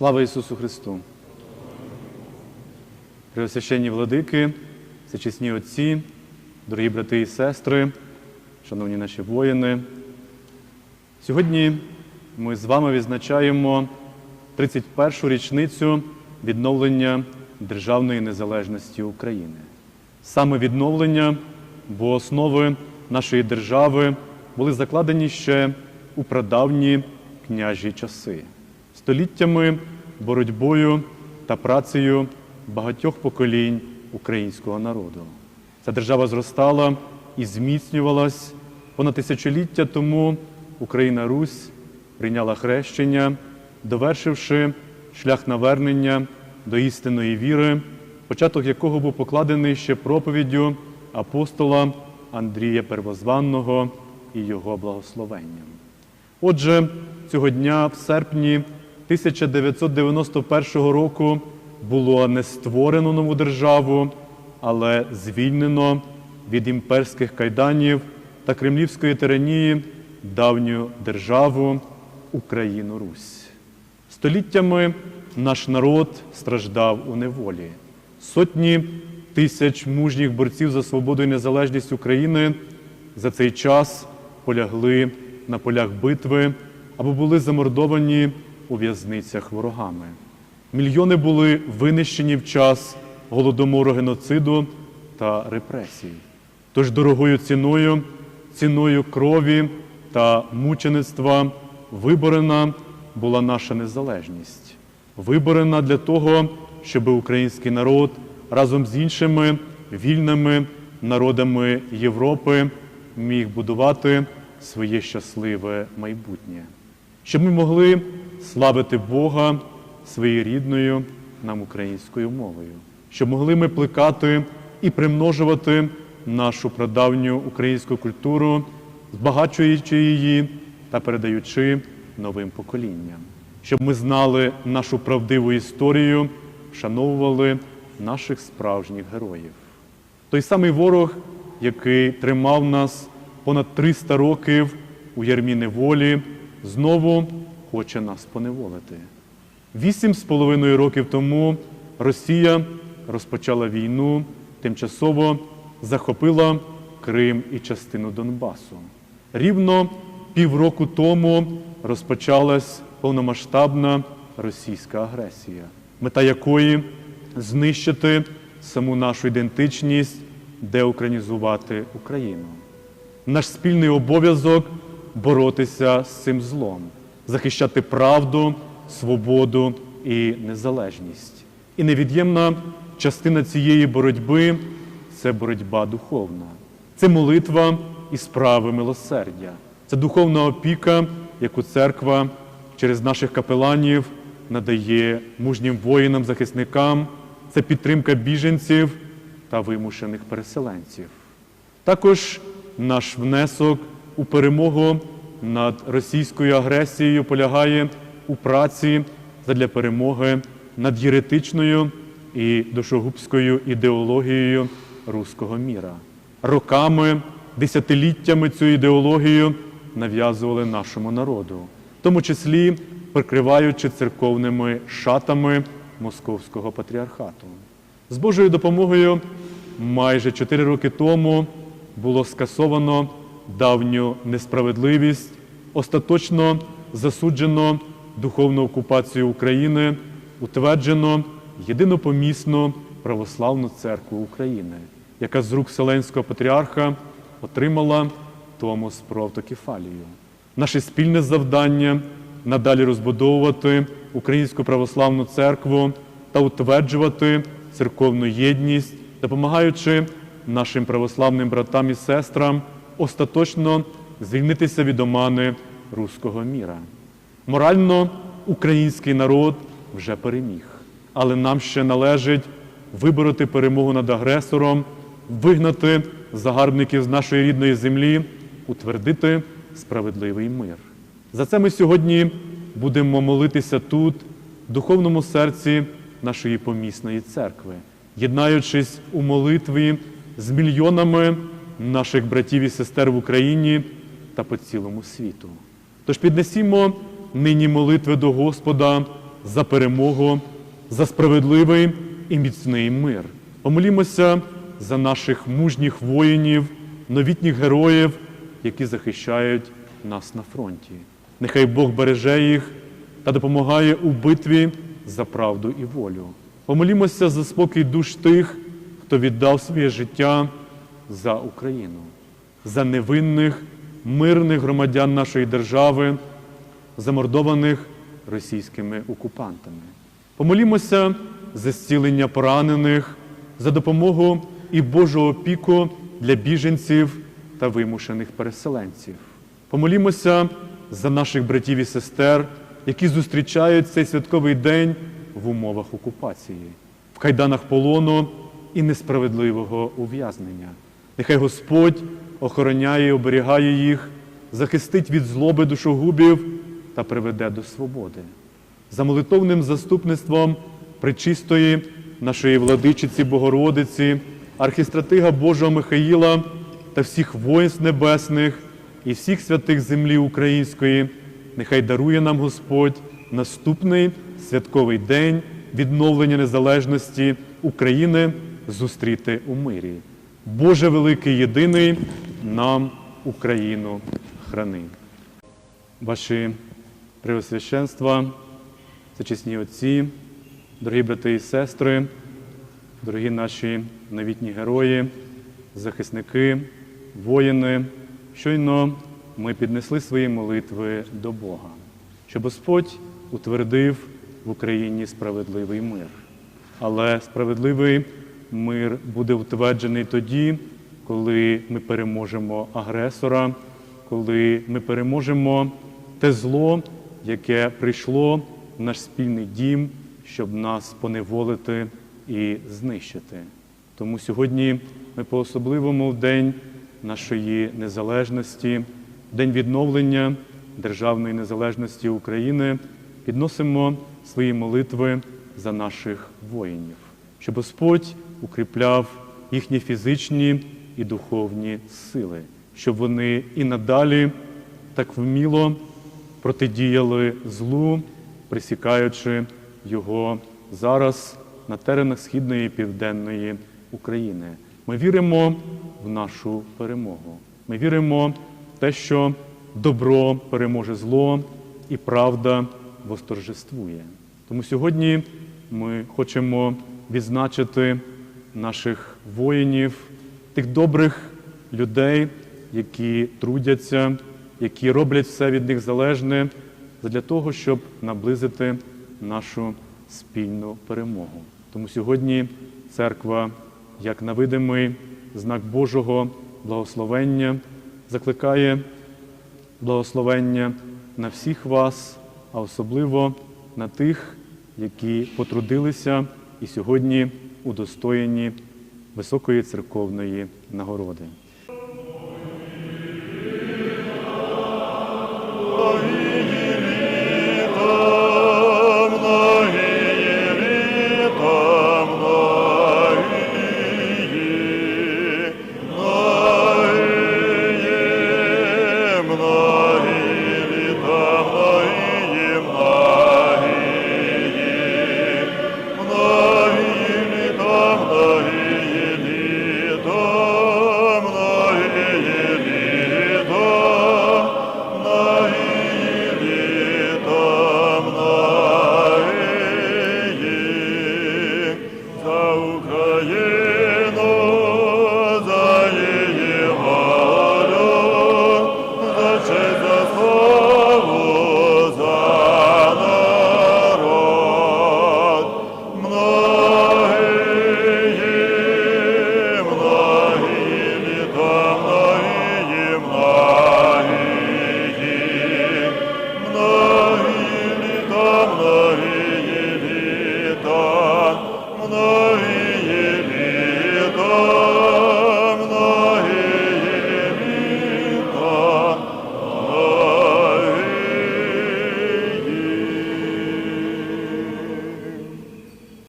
Слава Ісусу Христу! Преосвященні владики, всечесні отці, дорогі брати і сестри, шановні наші воїни. Сьогодні ми з вами відзначаємо 31-шу річницю відновлення державної незалежності України. Саме відновлення, бо основи нашої держави були закладені ще у прадавні княжі часи, століттями боротьбою та працею багатьох поколінь українського народу. Ця держава зростала і зміцнювалась понад тисячоліття тому Україна Русь прийняла хрещення, довершивши шлях навернення до істинної віри, початок якого був покладений ще проповіддю апостола Андрія Первозванного і його благословенням. Отже, цього дня, в серпні 1991 року, було не створено нову державу, але звільнено від імперських кайданів та кремлівської тиранії давню державу Україну Русь. Століттями наш народ страждав у неволі. Сотні тисяч мужніх борців за свободу і незалежність України за цей час полягли на полях битви або були замордовані у в'язницях ворогами. Мільйони були винищені в час голодомору геноциду та репресій. Тож дорогою ціною, ціною крові та мучеництва виборена була наша незалежність, виборена для того, щоб український народ разом з іншими вільними народами Європи міг будувати своє щасливе майбутнє, щоб ми могли славити Бога своєю рідною нам українською мовою, щоб могли ми плекати і примножувати нашу прадавню українську культуру, збагачуючи її та передаючи новим поколінням, щоб ми знали нашу правдиву історію, вшановували наших справжніх героїв. Той самий ворог, який тримав нас понад 300 років у ярмі неволі, знову хоче нас поневолити. Вісім з половиною років тому Росія розпочала війну, тимчасово захопила Крим і частину Донбасу. Рівно півроку тому розпочалась повномасштабна російська агресія, мета якої знищити саму нашу ідентичність, деукраїнізувати Україну. Наш спільний обов'язок боротися з цим злом, захищати правду, свободу і незалежність. І невід'ємна частина цієї боротьби це боротьба духовна, це молитва і справи милосердя, це духовна опіка, яку церква через наших капеланів надає мужнім воїнам, захисникам, це підтримка біженців та вимушених переселенців. Також наш внесок у перемогу над російською агресією полягає у праці задля перемоги над єретичною і душогубською ідеологією руського міра. Роками, десятиліттями цю ідеологію нав'язували нашому народу, в тому числі прикриваючи церковними шатами Московського патріархату. З Божою допомогою майже чотири роки тому було скасовано давню несправедливість, остаточно засуджено духовну окупацію України, утверджено єдинопомісну православну церкву України, яка з рук Вселенського патріарха отримала Томос про автокефалію. Наше спільне завдання надалі розбудовувати Українську православну церкву та утверджувати церковну єдність, допомагаючи нашим православним братам і сестрам остаточно звільнитися від омани руського міра. Морально український народ вже переміг, але нам ще належить вибороти перемогу над агресором, вигнати загарбників з нашої рідної землі, утвердити справедливий мир. За це ми сьогодні будемо молитися тут, в духовному серці нашої помісної церкви, єднаючись у молитві з мільйонами наших братів і сестер в Україні та по цілому світу. Тож піднесімо нині молитви до Господа за перемогу, за справедливий і міцний мир. Помолімося за наших мужніх воїнів, новітніх героїв, які захищають нас на фронті. Нехай Бог береже їх та допомагає у битві за правду і волю. Помолімося за спокій душ тих, хто віддав своє життя за Україну, за невинних, мирних громадян нашої держави, замордованих російськими окупантами. Помолімося за зцілення поранених, за допомогу і Божу опіку для біженців та вимушених переселенців. Помолімося за наших братів і сестер, які зустрічають цей святковий день в умовах окупації, в кайданах полону і несправедливого ув'язнення. Нехай Господь охороняє і оберігає їх, захистить від злоби душогубів та приведе до свободи. За молитовним заступництвом пречистої нашої владичиці Богородиці, архістратига Божого Михаїла та всіх воїнств небесних і всіх святих землі української, нехай дарує нам Господь наступний святковий день відновлення незалежності України зустріти у мирі. Боже великий єдиний, нам Україну храни. Ваші Преосвященства, зачесні отці, дорогі брати і сестри, дорогі наші новітні герої, захисники, воїни, щойно ми піднесли свої молитви до Бога, щоб Господь утвердив в Україні справедливий мир. Але справедливий мир буде утверджений тоді, коли ми переможемо агресора, коли ми переможемо те зло, яке прийшло в наш спільний дім, щоб нас поневолити і знищити. Тому сьогодні ми по особливому в день нашої незалежності, день відновлення державної незалежності України, підносимо свої молитви за наших воїнів, щоб Господь укріпляв їхні фізичні і духовні сили, щоб вони і надалі так вміло протидіяли злу, присікаючи його зараз на теренах Східної і Південної України. Ми віримо в нашу перемогу. Ми віримо в те, що добро переможе зло і правда восторжествує. Тому сьогодні ми хочемо відзначити наших воїнів, тих добрих людей, які трудяться, які роблять все від них залежне для того, щоб наблизити нашу спільну перемогу. Тому сьогодні церква, як на видимий знак Божого благословення, закликає благословення на всіх вас, а особливо на тих, які потрудилися і сьогодні удостоєні високої церковної нагороди.